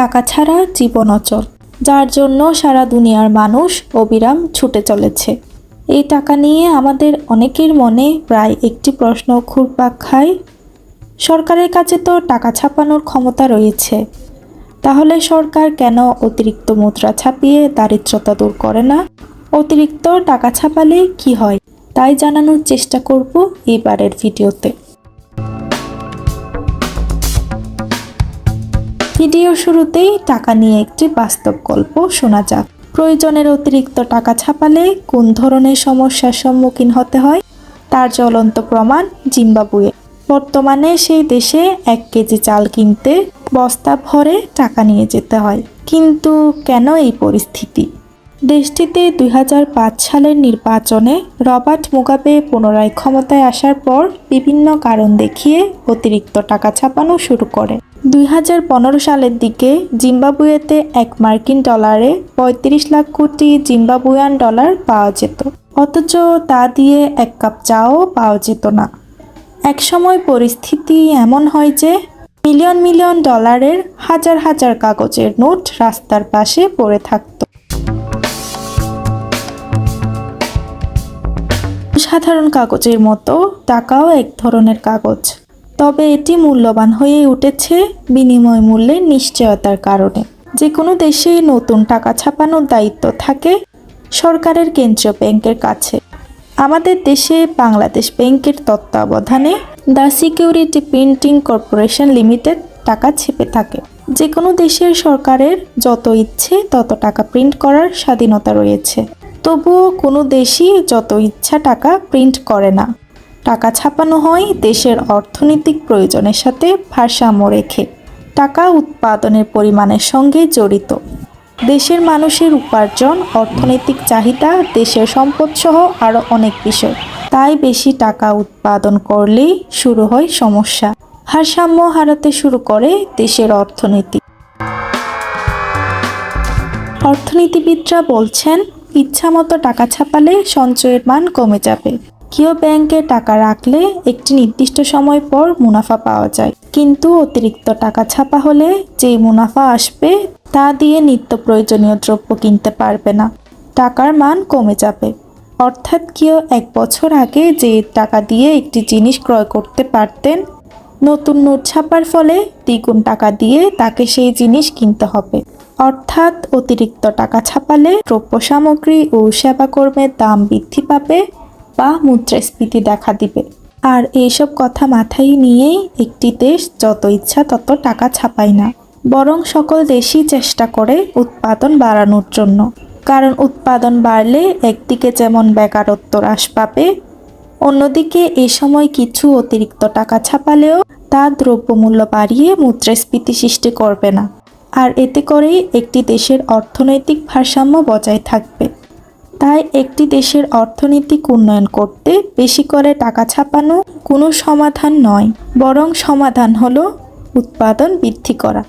টাকা ছাড়া জীবন অচল, যার জন্য সারা দুনিয়ার মানুষ অবিরাম ছুটে চলেছে। এই টাকা নিয়ে আমাদের অনেকের মনে প্রায় একটি প্রশ্ন ঘুরপাক খায়, সরকারের কাছে তো টাকা ছাপানোর ক্ষমতা রয়েছে। তাহলে সরকার কেন অতিরিক্ত মুদ্রা ছাপিয়ে দারিদ্রতা দূর করে না? অতিরিক্ত টাকা ছাপালে কি হয়? তাই জানানোর চেষ্টা করব এবারের ভিডিওতে। ভিডিও শুরুতেই টাকা নিয়ে একটি বাস্তব গল্প শোনা যাক। প্রয়োজনের অতিরিক্ত টাকা ছাপালে কোন ধরনের সমস্যার সম্মুখীন হতে হয়, তার জ্বলন্ত প্রমাণ জিম্বাবুয়ে। বর্তমানে সেই দেশে এক কেজি চাল কিনতে বস্তা ভরে টাকা নিয়ে যেতে হয়। কিন্তু কেন এই পরিস্থিতি? দেশটিতে দুই হাজার পাঁচ সালের নির্বাচনে রবার্ট মুগাবে পুনরায় ক্ষমতায় আসার পর বিভিন্ন কারণ দেখিয়ে অতিরিক্ত টাকা ছাপানো শুরু করে। দুই হাজার পনেরো সালের দিকে জিম্বাবুয়েতে এক মার্কিন ডলারে পঁয়ত্রিশ লাখ কোটি জিম্বাবুয়ান ডলার পাওয়া যেত। অথচ তা দিয়ে এক কাপ চাও পাওয়া যেত না। একসময় পরিস্থিতি এমন হয় যে মিলিয়ন মিলিয়ন ডলারের হাজার হাজার কাগজের নোট রাস্তার পাশে পড়ে থাকত। সাধারণ কাগজের মতো, টাকাও এক ধরনের কাগজ। তবে এটি মূল্যবান হয়ে উঠেছে বিনিময় মূল্যের নিশ্চয়তার কারণে। যে কোনো দেশে নতুন টাকা ছাপানোর দায়িত্ব থাকে সরকারের কেন্দ্রীয় ব্যাংকের কাছে। আমাদের দেশে বাংলাদেশ ব্যাংকের তত্ত্বাবধানে the security printing corporation limited টাকা ছেপে থাকে। যে কোনো দেশের সরকারের যত ইচ্ছে তত টাকা প্রিন্ট করার স্বাধীনতা রয়েছে। তবুও কোনো দেশই যত ইচ্ছা টাকা প্রিন্ট করে না। টাকা ছাপানো হয় দেশের অর্থনৈতিক প্রয়োজনের সাথে ভারসাম্য রেখে। টাকা উৎপাদনের পরিমাণের সঙ্গে জড়িত। দেশের মানুষের উপার্জন, অর্থনৈতিক চাহিদা, দেশের সম্পদসহ আরও অনেক বিষয়। তাই বেশি টাকা উৎপাদন করলেই শুরু হয় সমস্যা। ভারসাম্য হারাতে শুরু করে দেশের অর্থনীতি। অর্থনীতিবিদরা বলছেন, ইচ্ছামতো টাকা ছাপালে সঞ্চয়ের মান কমে যাবে। কেউ ব্যাংকে টাকা রাখলে একটি নির্দিষ্ট সময় পর মুনাফা পাওয়া যায়। কিন্তু অতিরিক্ত টাকা ছাপা হলে যেই মুনাফা আসবে, তা দিয়ে নিত্য প্রয়োজনীয় দ্রব্য কিনতে পারবে না। টাকার মান কমে যাবে। অর্থাৎ কেউ এক বছর আগে যে টাকা দিয়ে একটি জিনিস ক্রয় করতে পারতেন, নতুন নোট ছাপার ফলে দ্বিগুণ টাকা দিয়ে তাকে সেই জিনিস কিনতে হবে। অর্থাৎ অতিরিক্ত টাকা ছাপালে দ্রব্য সামগ্রী ও সেবাকর্মের দাম বৃদ্ধি পাবে বা মুদ্রাস্ফীতি দেখা দিবে। আর এইসব কথা মাথায় নিয়েই একটি দেশ যত ইচ্ছা তত টাকা ছাপায় না। বরং সকল দেশই চেষ্টা করে উৎপাদন বাড়ানোর জন্য। কারণ উৎপাদন বাড়লে একদিকে যেমন বেকারত্ব হ্রাস পাবে, অন্যদিকে এ সময় কিছু অতিরিক্ত টাকা ছাপালেও তা দ্রব্যমূল্য বাড়িয়ে মুদ্রাস্ফীতি সৃষ্টি করবে না। আর এতে করেই একটি দেশের অর্থনৈতিক ভারসাম্য বজায় থাকবে। তাই একটি দেশের অর্থনৈতিক উন্নয়ন করতে বেশি করে টাকা ছাপানো কোনো সমাধান নয়, বরং সমাধান হলো উৎপাদন বৃদ্ধি করা।